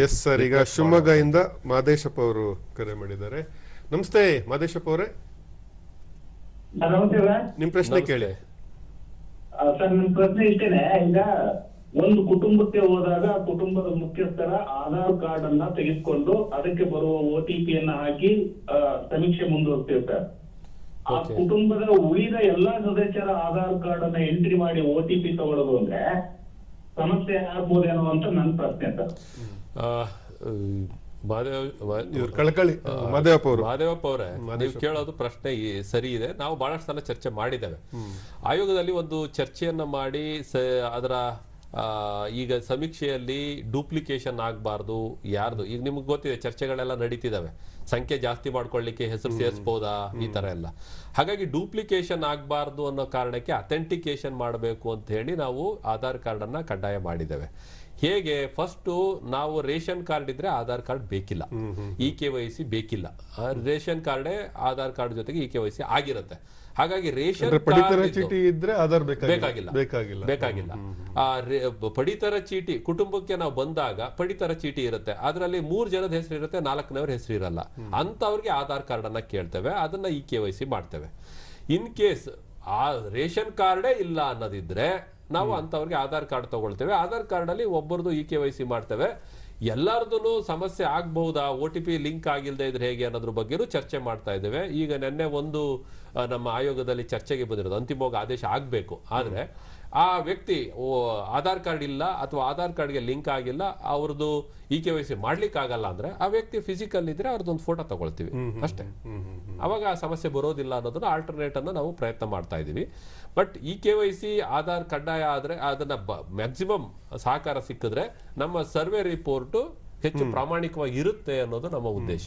Yes sir ಈಗ ಶಿವಮೊಗ್ಗದಿಂದ ಮಾದೇಶಪ್ಪ ಅವರು ಕರೆ ಮಾಡಿದ್ದಾರೆ. ನಮಸ್ತೆ ಮಾದೇಶಪ್ಪ ಅವರೇ. ನಿಮ್ ಪ್ರಶ್ನೆ ಕೇಳಿ. ಸರ್ ನಿಮ್ ಪ್ರಶ್ನೆ ಇಷ್ಟೇನೆ. ಈಗ ಒಂದು ಕುಟುಂಬಕ್ಕೆ ಹೋದಾಗ ಆ ಕುಟುಂಬದ ಮುಖ್ಯಸ್ಥರ ಆಧಾರ್ ಕಾರ್ಡ್ ಅನ್ನ ತೆಗೆದುಕೊಂಡು ಅದಕ್ಕೆ ಬರುವ ಒ ಟಿ ಪಿ ಅನ್ನ ಹಾಕಿ ಆ, ಸಮೀಕ್ಷೆ ಮುಂದುವರಿಸ್ತೀವಿ ಸರ್. ಆ ಕುಟುಂಬದ ಉಳಿದ ಎಲ್ಲಾ ಸದಸ್ಯರ ಆಧಾರ್ ಕಾರ್ಡ್ ಅನ್ನ ಎಂಟ್ರಿ ಮಾಡಿ ಒ ಟಿ ಪಿ ತಗೊಳ್ಳೋದು ಅಂದ್ರೆ ಸಮಸ್ಯೆ ಆಗ್ಬೋದೇನೋ ಅಂತ ನನ್ನ ಪ್ರಶ್ನೆ ಸರ್. ಇವ್ರು ಕಳಕಳಿ ಮಾದೇವಪ್ಪ ಅವರು. ಮಾದೇವಪ್ಪ ಅವರೇ ನೀವು ಕೇಳೋದು ಪ್ರಶ್ನೆ ಸರಿ ಇದೆ. ನಾವು ಬಹಳಷ್ಟು ಸಲ ಚರ್ಚೆ ಮಾಡಿದ್ದೇವೆ. ಆಯೋಗದಲ್ಲಿ ಒಂದು ಚರ್ಚೆಯನ್ನ ಮಾಡಿ ಅದರ ಈಗ ಸಮೀಕ್ಷೆಯಲ್ಲಿ ಡೂಪ್ಲಿಕೇಶನ್ ಆಗಬಾರ್ದು ಯಾರ್ದು? ಈಗ ನಿಮ್ಗೆ ಗೊತ್ತಿದೆ ಚರ್ಚೆಗಳೆಲ್ಲ ನಡೀತಿದಾವೆ ಸಂಖ್ಯೆ ಜಾಸ್ತಿ ಮಾಡ್ಕೊಳ್ಳಿಕ್ಕೆ ಹೆಸರು ಸೇರಿಸ್ಬೋದಾ? ಈ ತರ ಎಲ್ಲ. ಹಾಗಾಗಿ ಡೂಪ್ಲಿಕೇಶನ್ ಆಗಬಾರ್ದು ಅನ್ನೋ ಕಾರಣಕ್ಕೆ ಅಥೆಂಟಿಕೇಶನ್ ಮಾಡಬೇಕು ಅಂತ ಹೇಳಿ ನಾವು ಆಧಾರ್ ಕಾರ್ಡ್ ಅನ್ನ ಕಡ್ಡಾಯ ಮಾಡಿದ್ದೇವೆ. ಹೇಗೆ ಫಸ್ಟ್ ನಾವು ರೇಷನ್ ಕಾರ್ಡ್ ಇದ್ರೆ ಆಧಾರ್ ಕಾರ್ಡ್ ಬೇಕಿಲ್ಲ. ಇ ಕೆ ವೈ ಸಿ ಬೇಕಿಲ್ಲ. ರೇಷನ್ ಕಾರ್ಡ್ ಆಧಾರ್ ಕಾರ್ಡ್ ಜೊತೆಗೆ ಇ ಕೆ ವೈ ಸಿ ಆಗಿರುತ್ತೆ. ಹಾಗಾಗಿ ರೇಷನ್ ಚೀಟಿ ಇದ್ರೆ ಆಧಾರ್ ಬೇಕಾಗಿಲ್ಲ. ಬೇಕಾಗಿಲ್ಲ. ಬೇಕಾಗಿಲ್ಲ. ಆ ಪಡಿತರ ಚೀಟಿ ಕುಟುಂಬಕ್ಕೆ ನಾವು ಬಂದಾಗ ಪಡಿತರ ಚೀಟಿ ಇರುತ್ತೆ. ಅದರಲ್ಲಿ ಮೂರ್ ಜನದ ಹೆಸರು ಇರುತ್ತೆ ನಾಲ್ಕನವ್ರ ಹೆಸರು ಇರಲ್ಲ. ಅಂತವ್ರಿಗೆ ಆಧಾರ್ ಕಾರ್ಡ್ ಅನ್ನ ಕೇಳ್ತೇವೆ ಅದನ್ನ ಇ ಕೆ ವೈ ಸಿ ಮಾಡ್ತೇವೆ. ಇನ್ ಕೇಸ್ ಆ ರೇಷನ್ ಕಾರ್ಡೇ ಇಲ್ಲ ಅನ್ನೋದಿದ್ರೆ ನಾವು ಅಂಥವ್ರಿಗೆ ಆಧಾರ್ ಕಾರ್ಡ್ ತಗೊಳ್ತೇವೆ. ಆಧಾರ್ ಕಾರ್ಡ್ ಅಲ್ಲಿ ಒಬ್ಬರದು ಇ ಕೆ ವೈ ಸಿ ಮಾಡ್ತೇವೆ. ಎಲ್ಲರದು ಸಮಸ್ಯೆ ಆಗ್ಬಹುದಾ? ಒ ಟಿ ಪಿ ಲಿಂಕ್ ಆಗಿಲ್ಲದೆ ಇದ್ರೆ ಹೇಗೆ ಅನ್ನೋದ್ರ ಬಗ್ಗೆನೂ ಚರ್ಚೆ ಮಾಡ್ತಾ ಇದ್ದೇವೆ. ಈಗ ನಿನ್ನೆ ಒಂದು ನಮ್ಮ ಆಯೋಗದಲ್ಲಿ ಚರ್ಚೆಗೆ ಬಂದಿರೋದು. ಅಂತಿಮವಾಗಿ ಆದೇಶ ಆಗಬೇಕು. ಆದ್ರೆ ಆ ವ್ಯಕ್ತಿ ಆಧಾರ್ ಕಾರ್ಡ್ ಇಲ್ಲ ಅಥವಾ ಆಧಾರ್ ಕಾರ್ಡ್ಗೆ ಲಿಂಕ್ ಆಗಿಲ್ಲ ಅವ್ರದ್ದು ಇ ಕೆ ವೈ ಸಿ ಮಾಡ್ಲಿಕ್ಕೆ ಆಗಲ್ಲ ಅಂದ್ರೆ ಆ ವ್ಯಕ್ತಿ ಫಿಸಿಕಲ್ ಇದ್ರೆ ಅವ್ರದ್ದೊಂದು ಫೋಟೋ ತಗೊಳ್ತೀವಿ. ಅಷ್ಟೇ. ಅವಾಗ ಆ ಸಮಸ್ಯೆ ಬರೋದಿಲ್ಲ ಅನ್ನೋದನ್ನ ಆಲ್ಟರ್ನೇಟ್ ಅನ್ನ ನಾವು ಪ್ರಯತ್ನ ಮಾಡ್ತಾ ಇದೀವಿ but E K Y C Aadhaar ಕಡ್ಡಾಯ ಆದ್ರೆ ಅದನ್ನ ಮ್ಯಾಕ್ಸಿಮಮ್ ಸಹಕಾರ ಸಿಕ್ಕಿದ್ರೆ ನಮ್ಮ ಸರ್ವೆ ರಿಪೋರ್ಟ್ ಹೆಚ್ಚು ಪ್ರಾಮಾಣಿಕವಾಗಿ ಇರುತ್ತೆ ಅನ್ನೋದು ನಮ್ಮ ಉದ್ದೇಶ.